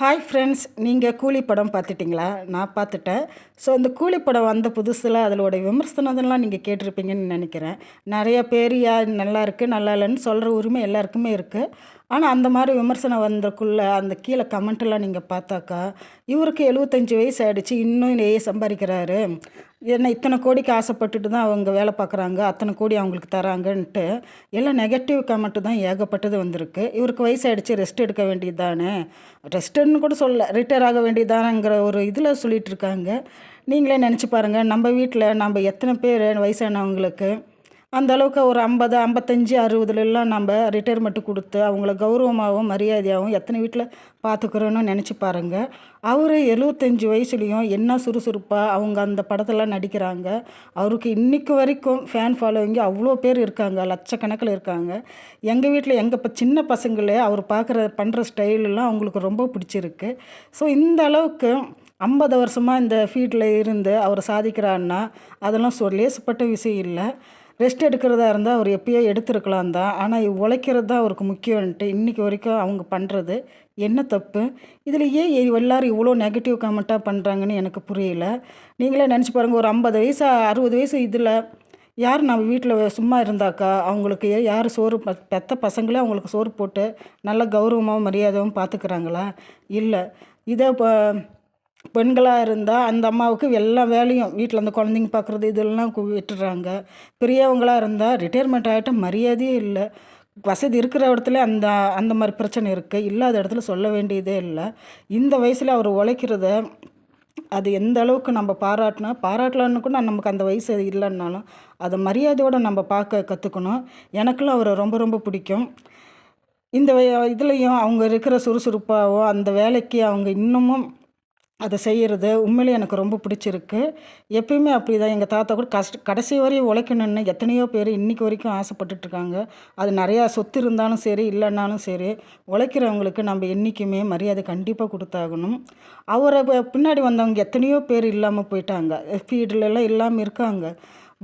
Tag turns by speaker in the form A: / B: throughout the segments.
A: Hi friends நீங்கள் கூலி படம் பார்த்துட்டிங்களா? நான் பார்த்துட்டேன். ஸோ அந்த கூலி படம் வந்த புதுசில் அதோட விமர்சனதெல்லாம் நீங்கள் கேட்டிருப்பீங்கன்னு நினைக்கிறேன். நிறைய பேர் யா நல்லா இருக்குது நல்லா இல்லைன்னு சொல்கிற உரிமை எல்லாருக்குமே இருக்குது ஆனால் அந்த மாதிரி விமர்சனம் வந்தக்குள்ளே அந்த கீழே கமெண்ட்டெல்லாம் நீங்கள் பார்த்தாக்கா இவருக்கு எழுபத்தஞ்சி வயசு ஆகிடுச்சு இன்னும் நிறைய சம்பாதிக்கிறாரு. என்ன இத்தனை கோடிக்கு ஆசைப்பட்டுட்டு தான் அவங்க வேலை பார்க்குறாங்க அத்தனை கோடி அவங்களுக்கு தராங்கன்ட்டு எல்லாம் நெகட்டிவ் கமெண்ட்டு தான் ஏகப்பட்டது வந்திருக்கு. இவருக்கு வயசாகிடுச்சு ரெஸ்ட் எடுக்க வேண்டியது தானே ரெஸ்ட்டுன்னு கூட சொல்ல ரிட்டையர் ஆக வேண்டியதானங்கிற ஒரு இதில் சொல்லிகிட்டு இருக்காங்க. நீங்களே நினச்சி பாருங்கள் நம்ம வீட்டில் நம்ம எத்தனை பேர் வயசானவங்களுக்கு அந்த அளவுக்கு ஒரு ஐம்பது ஐம்பத்தஞ்சு அறுபதுலலாம் நம்ம ரிட்டையர்மெண்ட்டு கொடுத்து அவங்கள கௌரவமாகவும் மரியாதையாகவும் எத்தனை வீட்டில் பார்த்துக்குறோன்னு நினச்சி பாருங்கள் அவர் எழுவத்தஞ்சு வயசுலேயும் என்ன சுறுசுறுப்பாக அவங்க அந்த படத்தெல்லாம் நடிக்கிறாங்க. அவருக்கு இன்றைக்கு வரைக்கும் ஃபேன் ஃபாலோவிங்க அவ்வளோ பேர் இருக்காங்க லட்சக்கணக்கில் இருக்காங்க. எங்கள் வீட்டில் எங்கள் இப்போ சின்ன பசங்களே அவர் பார்க்குற பண்ணுற ஸ்டைலெலாம் அவங்களுக்கு ரொம்ப பிடிச்சிருக்கு. ஸோ இந்த அளவுக்கு ஐம்பது வருஷமாக இந்த ஃபீல்டில் இருந்து அவர் சாதிக்கிறாருன்னா அதெல்லாம் சொ லேசுப்பட்ட விஷயம் இல்லை. ரெஸ்ட் எடுக்கிறதா இருந்தால் அவர் எப்பயோ எடுத்துருக்கலாம் தான். ஆனால் உழைக்கிறது தான் அவருக்கு முக்கியம்ன்ட்டு இன்றைக்கி வரைக்கும் அவங்க பண்ணுறது என்ன தப்பு? இதில் ஏன் எல்லோரும் இவ்வளோ நெகட்டிவ் கமெண்ட்டாக பண்ணுறாங்கன்னு எனக்கு புரியல. நீங்களே நினச்சி பாருங்கள் ஒரு ஐம்பது வயசு அறுபது வயசு இதில் யார் நம்ம வீட்டில் சும்மா இருந்தாக்கா அவங்களுக்கு யார் சோறு பெத்த பசங்களே அவங்களுக்கு சோறு போட்டு நல்ல கௌரவமாகவும் மரியாதையும் பார்த்துக்கிறாங்களா இல்லை. இதை இப்போ பெண்களாக இருந்தால் அந்த அம்மாவுக்கு எல்லா வேலையும் வீட்டில் அந்த குழந்தைங்க பார்க்குறது இதெல்லாம் விட்டுறாங்க. பெரியவங்களாக இருந்தால் ரிட்டையர்மெண்ட் ஆகிட்ட மரியாதையே இல்லை. வசதி இருக்கிற இடத்துல அந்த அந்த மாதிரி பிரச்சனை இருக்குது இல்லாத இடத்துல சொல்ல வேண்டியதே இல்லை. இந்த வயசில் அவர் உழைக்கிறத அது எந்த அளவுக்கு நம்ம பாராட்டினா பாராட்டலான்னு கூட நமக்கு அந்த வயசு இல்லைன்னாலும் அதை மரியாதையோடு நம்ம பார்க்க கற்றுக்கணும் எனக்கெல்லாம் அவரை ரொம்ப ரொம்ப பிடிக்கும். இந்த இதுலேயும் அவங்க இருக்கிற சுறுசுறுப்பாகவும் அந்த வேலைக்கு அவங்க இன்னமும் அதை செய்கிறது உண்மையிலே எனக்கு ரொம்ப பிடிச்சிருக்கு. எப்பயுமே அப்படி தான் எங்கள் தாத்தா கூட கஷ்ட கடைசி வரையும் உழைக்கணும்னு எத்தனையோ பேர் இன்றைக்கி வரைக்கும் ஆசைப்பட்டுட்ருக்காங்க அது நிறையா சொத்து இருந்தாலும் சரி இல்லைன்னாலும் சரி உழைக்கிறவங்களுக்கு நம்ம என்றைக்குமே மரியாதை கண்டிப்பாக கொடுத்தாகணும். அவரை பின்னாடி வந்தவங்க எத்தனையோ பேர் இல்லாமல் போயிட்டாங்க. ஃபீல்டுலலாம் இல்லாமல் இருக்காங்க.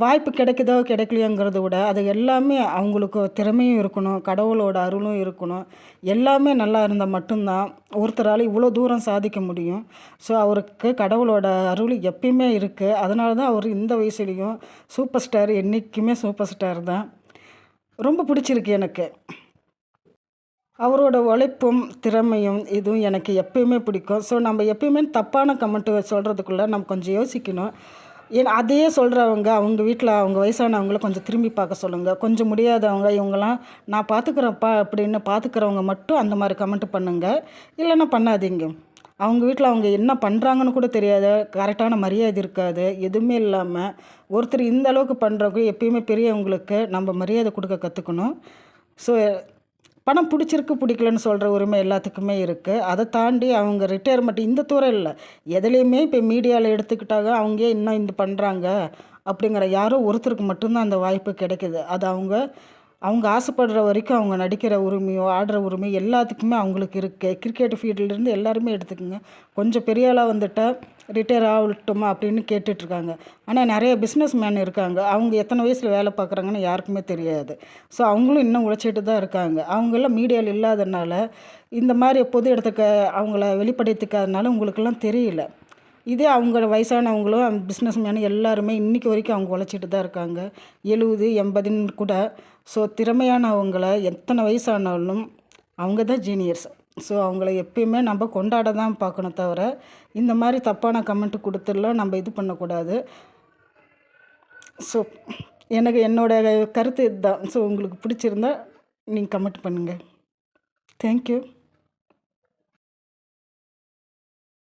A: வாய்ப்பு கிடைக்குதோ கிடைக்கலையோங்கிறத விட அது எல்லாமே அவங்களுக்கு திறமையும் இருக்கணும் கடவுளோட அருளும் இருக்கணும். எல்லாமே நல்லா இருந்தால் மட்டும்தான் ஒருத்தரால் இவ்வளோ தூரம் சாதிக்க முடியும். ஸோ அவருக்கு கடவுளோட அருள் எப்பயுமே இருக்குது அதனால தான் அவர் இந்த வயசுலேயும் சூப்பர் ஸ்டார் என்றைக்குமே சூப்பர் ஸ்டார் தான். ரொம்ப பிடிச்சிருக்கு எனக்கு. அவரோட உழைப்பும் திறமையும் இதுவும் எனக்கு எப்பயுமே பிடிக்கும். ஸோ நம்ம எப்பயுமே தப்பான கமெண்ட்டு சொல்கிறதுக்குள்ளே நம்ம கொஞ்சம் யோசிக்கணும். ஏன் அதையே சொல்கிறவங்க அவங்க வீட்டில் அவங்க வயசானவங்கள கொஞ்சம் திரும்பி பார்க்க சொல்லுங்கள் கொஞ்சம் முடியாதவங்க இவங்கெல்லாம் நான் பார்த்துக்குறேன்ப்பா அப்படின்னு பார்த்துக்கிறவங்க மட்டும் அந்த மாதிரி கமெண்ட் பண்ணுங்கள் இல்லைன்னா பண்ணாதீங்க. அவங்க வீட்டில் அவங்க என்ன பண்ணுறாங்கன்னு கூட தெரியாது கரெக்டான மரியாதை இருக்காது. எதுவுமே இல்லாமல் ஒருத்தர் இந்த அளவுக்கு பண்ணுறவங்க எப்பயுமே பெரியவங்களுக்கு நம்ம மரியாதை கொடுக்க கற்றுக்கணும் ஸோ பணம் பிடிச்சிருக்கு பிடிக்கலன்னு சொல்கிற உரிமை எல்லாத்துக்குமே இருக்குது அதை தாண்டி அவங்க ரிட்டையர்மெண்ட் இந்த துறை இல்லை. எதுலேயுமே இப்போ மீடியாவில் எடுத்துக்கிட்டாங்க அவங்க இன்னும் இந்த பண்ணுறாங்க அப்படிங்கிற யாரோ ஒருத்தருக்கு மட்டும்தான் அந்த வாய்ப்பு கிடைக்குது. அது அவங்க அவங்க ஆசைப்படுற வரைக்கும் அவங்க நடிக்கிற உரிமையோ ஆடுற உரிமையோ எல்லாத்துக்குமே அவங்களுக்கு இருக்குது கிரிக்கெட் ஃபீல்டுலேருந்து எல்லாருமே எடுத்துக்கோங்க. கொஞ்சம் பெரிய ஆளாக வந்துட்டால் ரிட்டையர் ஆகட்டுமா அப்படின்னு கேட்டுட்ருக்காங்க. ஆனால் நிறைய பிஸ்னஸ் மேன் இருக்காங்க. அவங்க எத்தனை வயசில் வேலை பார்க்குறாங்கன்னு யாருக்குமே தெரியாது. ஸோ அவங்களும் இன்னும் உழைச்சிட்டு தான் இருக்காங்க. அவங்களாம் மீடியாவில் இல்லாதனால இந்த மாதிரி பொது இடத்துக்கு அவங்கள வெளிப்படுத்திக்காதனால உங்களுக்கெல்லாம் தெரியல. இதே அவங்களோட வயசானவங்களும் பிஸ்னஸ் மேனும் எல்லாருமே இன்றைக்கி வரைக்கும் அவங்க உழைச்சிட்டு தான் இருக்காங்க. எழுபது எண்பதுன்னு கூட. ஸோ திறமையானவங்கள எத்தனை வயசானாலும் அவங்க தான் ஜீனியர்ஸ் ஸோ அவங்கள எப்பயுமே நம்ம கொண்டாட தான் பார்க்கணும் தவிர இந்த மாதிரி தப்பான கமெண்ட்டு கொடுத்துடலாம் நம்ம இது பண்ணக்கூடாது. ஸோ எனக்கு என்னோடய கருத்து இதுதான். ஸோ உங்களுக்கு பிடிச்சிருந்தா நீங்கள் கமெண்ட் பண்ணுங்கள் தேங்க்யூ